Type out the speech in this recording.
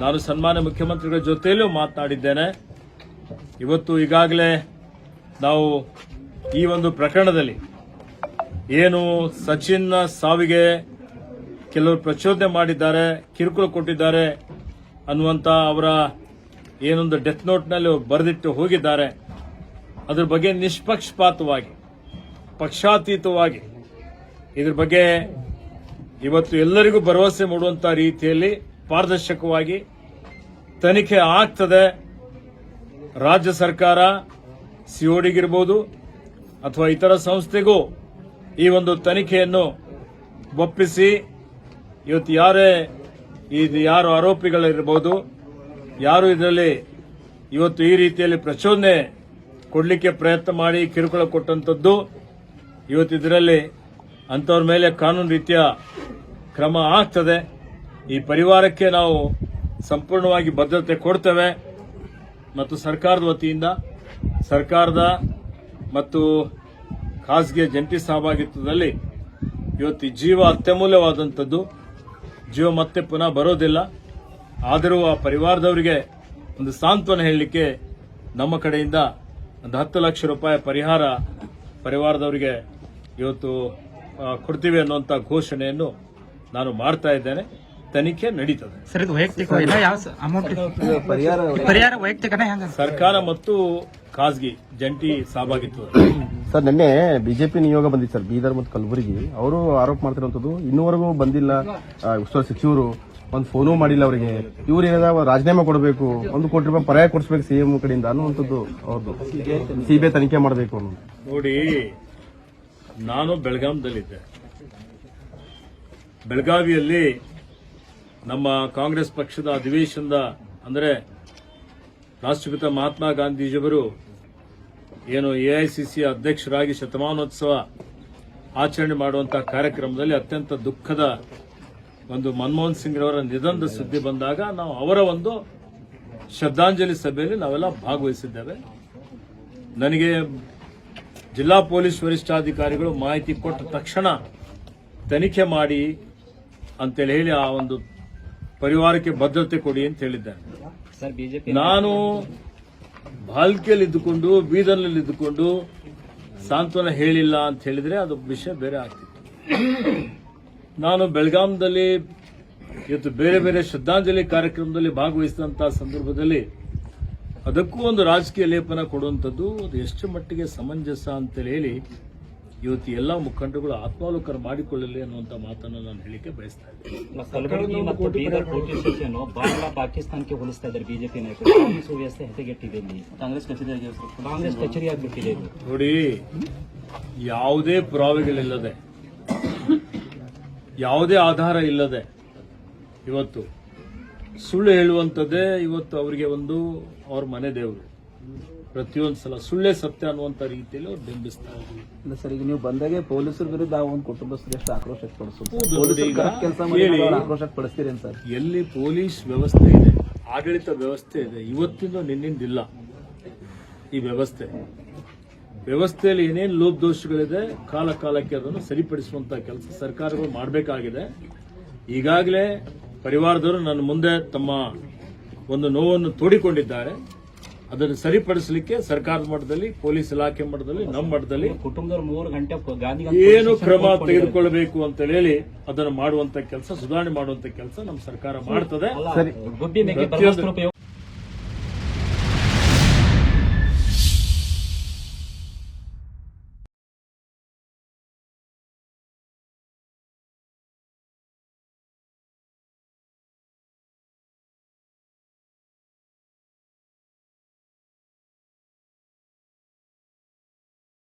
ನಾನು ಸನ್ಮಾನ್ಯ ಮುಖ್ಯಮಂತ್ರಿಗಳ ಜೊತೆಯಲ್ಲೂ ಮಾತನಾಡಿದ್ದೇನೆ. ಇವತ್ತು ಈಗಾಗಲೇ ನಾವು ಈ ಒಂದು ಪ್ರಕರಣದಲ್ಲಿ ಏನು ಸಚಿನ್ ಸಾವಿಗೆ ಕೆಲವರು ಪ್ರಚೋದನೆ ಮಾಡಿದ್ದಾರೆ, ಕಿರುಕುಳ ಕೊಟ್ಟಿದ್ದಾರೆ ಅನ್ನುವಂತ ಅವರ ಏನೊಂದು ಡೆತ್ ನೋಟ್ನಲ್ಲಿ ಬರೆದಿಟ್ಟು ಹೋಗಿದ್ದಾರೆ. ಅದ್ರ ಬಗ್ಗೆ ನಿಷ್ಪಕ್ಷಪಾತವಾಗಿ, ಪಕ್ಷಾತೀತವಾಗಿ, ಇದ್ರ ಬಗ್ಗೆ ಇವತ್ತು ಎಲ್ಲರಿಗೂ ಭರವಸೆ ಮೂಡುವಂತ ರೀತಿಯಲ್ಲಿ ಪಾರದರ್ಶಕವಾಗಿ ತನಿಖೆ ಆಗ್ತದೆ. ರಾಜ್ಯ ಸರ್ಕಾರ ಸಿಒಡಿಗಿರ್ಬೋದು ಅಥವಾ ಇತರ ಸಂಸ್ಥೆಗೂ ಈ ಒಂದು ತನಿಖೆಯನ್ನು ಒಪ್ಪಿಸಿ. ಇವತ್ತು ಯಾರೇ ಇದು ಯಾರು ಆರೋಪಿಗಳಿರ್ಬೋದು, ಯಾರು ಇದರಲ್ಲಿ ಇವತ್ತು ಈ ರೀತಿಯಲ್ಲಿ ಪ್ರಚೋದನೆ ಕೊಡಲಿಕ್ಕೆ ಪ್ರಯತ್ನ ಮಾಡಿ ಕಿರುಕುಳ ಕೊಟ್ಟಂಥದ್ದು, ಇವತ್ತು ಇದರಲ್ಲಿ ಅಂಥವ್ರ ಮೇಲೆ ಕಾನೂನು ರೀತಿಯ ಕ್ರಮ ಆಗ್ತದೆ. ಈ ಪರಿವಾರಕ್ಕೆ ನಾವು ಸಂಪೂರ್ಣವಾಗಿ ಭದ್ರತೆ ಕೊಡ್ತೇವೆ ಮತ್ತು ಸರ್ಕಾರದ ವತಿಯಿಂದ, ಸರ್ಕಾರದ ಮತ್ತು ಖಾಸಗಿ ಜಂಟಿ ಸಹಭಾಗಿತ್ವದಲ್ಲಿ ಇವತ್ತು ಜೀವ ಅತ್ಯಮೂಲ್ಯವಾದಂಥದ್ದು. ಜೀವ ಮತ್ತೆ ಪುನಃ ಬರೋದಿಲ್ಲ. ಆದರೂ ಆ ಪರಿವಾರದವರಿಗೆ ಒಂದು ಸಾಂತ್ವನ ಹೇಳಲಿಕ್ಕೆ ನಮ್ಮ ಕಡೆಯಿಂದ ಒಂದು ಹತ್ತು ಲಕ್ಷ ರೂಪಾಯಿ ಪರಿಹಾರ ಪರಿವಾರದವರಿಗೆ ಇವತ್ತು ಕೊಡ್ತೀವಿ ಅನ್ನುವಂಥ ಘೋಷಣೆಯನ್ನು ನಾನು ಮಾಡ್ತಾ ಇದ್ದೇನೆ. ತನಿಖೆ ನಡೀತದೆ. ಸರ್ ಇದು ವೈಯಕ್ತಿಕವಾಗಿಲ್ಲ ಯಾವ ಅಮೌಂಟ್ ಪರಿಹಾರ ಪರಿಹಾರ ವೈಯಕ್ತಿಕನ ಹೆಂಗ ಸರ್ಕಾರ ಮತ್ತು ಖಾಸಗಿ ಜಂಟಿ ಸಹಭಾಗಿತ್ವ ಸರ್ ನಿನ್ನೆ ಬಿಜೆಪಿ ನಿಯೋಗ ಬಂದಿತ್ತು ಸರ್ ಬೀದರ್ ಮತ್ತು ಕಲಬುರಗಿ. ಅವರು ಆರೋಪ ಮಾಡ್ತಿರುವಂತದ್ದು ಇನ್ನೂವರೆಗೂ ಬಂದಿಲ್ಲ. ಉಸ್ತುವಾರಿ ಸಚಿವರು ಒಂದು ಫೋನು ಮಾಡಿಲ್ಲ ಅವರಿಗೆ. ಇವ್ರು ಏನಾದ ರಾಜೀನಾಮೆ ಕೊಡಬೇಕು ಒಂದು ಕೋಟಿ ರೂಪಾಯಿ ಪರ್ಯಾಯ ಕೊಡಿಸ್ಬೇಕು ಸಿಎಂ ಕಡೆಯಿಂದ ಅನ್ನುವಂಥದ್ದು ಅವ್ರದ್ದು ಸಿಬಿಐ ತನಿಖೆ ಮಾಡಬೇಕು ಅನ್ನೋದು ನೋಡಿ ನಾನು ಬೆಳಗಾಂದಲ್ಲಿದ್ದೆ ಬೆಳಗಾವಿಯಲ್ಲಿ ನಮ್ಮ ಕಾಂಗ್ರೆಸ್ ಪಕ್ಷದ ಅಧಿವೇಶನದ, ಅಂದರೆ ರಾಷ್ಟ್ರಪಿತ ಮಹಾತ್ಮ ಗಾಂಧೀಜಿಯವರು ಏನು ಎಐಸಿಸಿ ಅಧ್ಯಕ್ಷರಾಗಿ ಶತಮಾನೋತ್ಸವ ಆಚರಣೆ ಮಾಡುವಂತಹ ಕಾರ್ಯಕ್ರಮದಲ್ಲಿ ಅತ್ಯಂತ ದುಃಖದ ಒಂದು ಮನಮೋಹನ್ ಸಿಂಗ್ರವರ ನಿಧನದ ಸುದ್ದಿ ಬಂದಾಗ ನಾವು ಅವರ ಒಂದು ಶ್ರದ್ಧಾಂಜಲಿ ಸಭೆಯಲ್ಲಿ ನಾವೆಲ್ಲ ಭಾಗವಹಿಸಿದ್ದೇವೆ. ನನಗೆ ಜಿಲ್ಲಾ ಪೊಲೀಸ್ ವರಿಷ್ಠಾಧಿಕಾರಿಗಳು ಮಾಹಿತಿ ಕೊಟ್ಟ ತಕ್ಷಣ ತನಿಖೆ ಮಾಡಿ ಅಂತೇಳಿ ಹೇಳಿ ಆ ಒಂದು ಪರಿವಾರಕ್ಕೆ ಭದ್ರತೆ ಕೊಡಿ ಅಂತ ಹೇಳಿದ್ದಾರೆ. ನಾನು ಬಾಲ್ಕಿಯಲ್ಲಿ ಇದ್ದುಕೊಂಡು ಬೀದರ್ನಲ್ಲಿ ಇದ್ದುಕೊಂಡು ಸಾಂತ್ವನ ಹೇಳಿಲ್ಲ ಅಂತ ಹೇಳಿದ್ರೆ ಅದು ವಿಷಯ ಬೇರೆ ಆಗ್ತಿತ್ತು. ನಾನು ಬೆಳಗಾಂದಲ್ಲಿ ಇವತ್ತು ಬೇರೆ ಬೇರೆ ಶ್ರದ್ಧಾಂಜಲಿ ಕಾರ್ಯಕ್ರಮದಲ್ಲಿ ಭಾಗವಹಿಸಿದಂತಹ ಸಂದರ್ಭದಲ್ಲಿ ಅದಕ್ಕೂ ಒಂದು ರಾಜಕೀಯ ಲೇಪನ ಕೊಡುವಂಥದ್ದು ಅದು ಎಷ್ಟು ಮಟ್ಟಿಗೆ ಸಮಂಜಸ ಅಂತೇಳಿ ಹೇಳಿ ಇವತ್ತು ಎಲ್ಲ ಮುಖಂಡರುಗಳು ಆತ್ಮಾವಲೋಕನ ಮಾಡಿಕೊಳ್ಳಲಿ ಅನ್ನುವಂಥ ಮಾತನ್ನು ನಾನು ಹೇಳಿಕೆ ಬಯಸ್ತಾ ಇದ್ದೇನೆ. ಮತ್ತು ಬೀದರ್ ಪೊಲೀಸ್ ಸ್ಟೇಷನ್ ಬಾಂಗ್ಲಾ ಪಾಕಿಸ್ತಾನಕ್ಕೆ ಹೋಲಿಸ್ತಾ ಇದ್ದಾರೆ ಬಿಜೆಪಿ ನಾಯಕರು. ಸುವ್ಯವಸ್ಥೆ ಹೆಸಗೆಟ್ಟಿದೆ ಇಲ್ಲಿ ಕಾಂಗ್ರೆಸ್ ಕಚೇರಿ ಕಾಂಗ್ರೆಸ್ ಕಚೇರಿ ಆಗ್ಬಿಟ್ಟಿದೆ ನೋಡಿ ಯಾವುದೇ ಪುರಾವೆಗಳಿಲ್ಲದೆ ಯಾವುದೇ ಆಧಾರ ಇಲ್ಲದೆ ಇವತ್ತು ಸುಳ್ಳು ಹೇಳುವಂಥದ್ದೇ ಇವತ್ತು ಅವರಿಗೆ ಒಂದು ಅವ್ರ ಮನೆ ದೇವರು. ಪ್ರತಿಯೊಂದು ಸಲ ಸುಳ್ಳೇ ಸತ್ಯ ಅನ್ನುವಂಥ ರೀತಿಯಲ್ಲಿ ಅವ್ರು ಬಿಂಬಿಸ್ತಾ ಇದ್ದೀವಿ ಇಲ್ಲ ಸರ್ ಈಗ ನೀವು ಬಂದಾಗೆ ಪೊಲೀಸರ ವಿರುದ್ಧ ಒಂದು ಕುಟುಂಬಸ್ಥರು ಎಷ್ಟು ಆಕ್ರೋಶ ಆಕ್ರೋಶ ಪಡಿಸ್ತೀರಿ ಸರ್? ಎಲ್ಲಿ ಪೊಲೀಸ್ ವ್ಯವಸ್ಥೆ ಇದೆ ಆಡಳಿತ ವ್ಯವಸ್ಥೆ ಇದೆ ಇವತ್ತಿಂದ ನಿನ್ನಿಂದಿಲ್ಲ ಈ ವ್ಯವಸ್ಥೆ. ವ್ಯವಸ್ಥೆಯಲ್ಲಿ ಏನೇನು ಲೋಪದೋಷಗಳಿದೆ ಕಾಲ ಕಾಲಕ್ಕೆ ಅದನ್ನು ಸರಿಪಡಿಸುವಂತ ಕೆಲಸ ಸರ್ಕಾರಗಳು ಮಾಡಬೇಕಾಗಿದೆ. ಈಗಾಗಲೇ ಪರಿವಾರದವರು ನನ್ನ ಮುಂದೆ ತಮ್ಮ ಒಂದು ನೋವನ್ನು ತೋಡಿಕೊಂಡಿದ್ದಾರೆ. ಅದನ್ನು ಸರಿಪಡಿಸಲಿಕ್ಕೆ ಸರ್ಕಾರದ ಮಟ್ಟದಲ್ಲಿ ಪೊಲೀಸ್ ಇಲಾಖೆ ಮಟ್ಟದಲ್ಲಿ ನಮ್ಮ ಮಟ್ಟದಲ್ಲಿ ಕುಟುಂಬದವ್ರು ಮೂರು ಗಂಟೆ ಗಾಂಧಿ ಏನು ಕ್ರಮ ತೆಗೆದುಕೊಳ್ಳಬೇಕು ಅಂತ ಹೇಳಿ ಅದನ್ನು ಮಾಡುವಂತ ಕೆಲಸ ಸುಧಾರಣೆ ಮಾಡುವಂತ ಕೆಲಸ ನಮ್ಮ ಸರ್ಕಾರ ಮಾಡ್ತದೆ.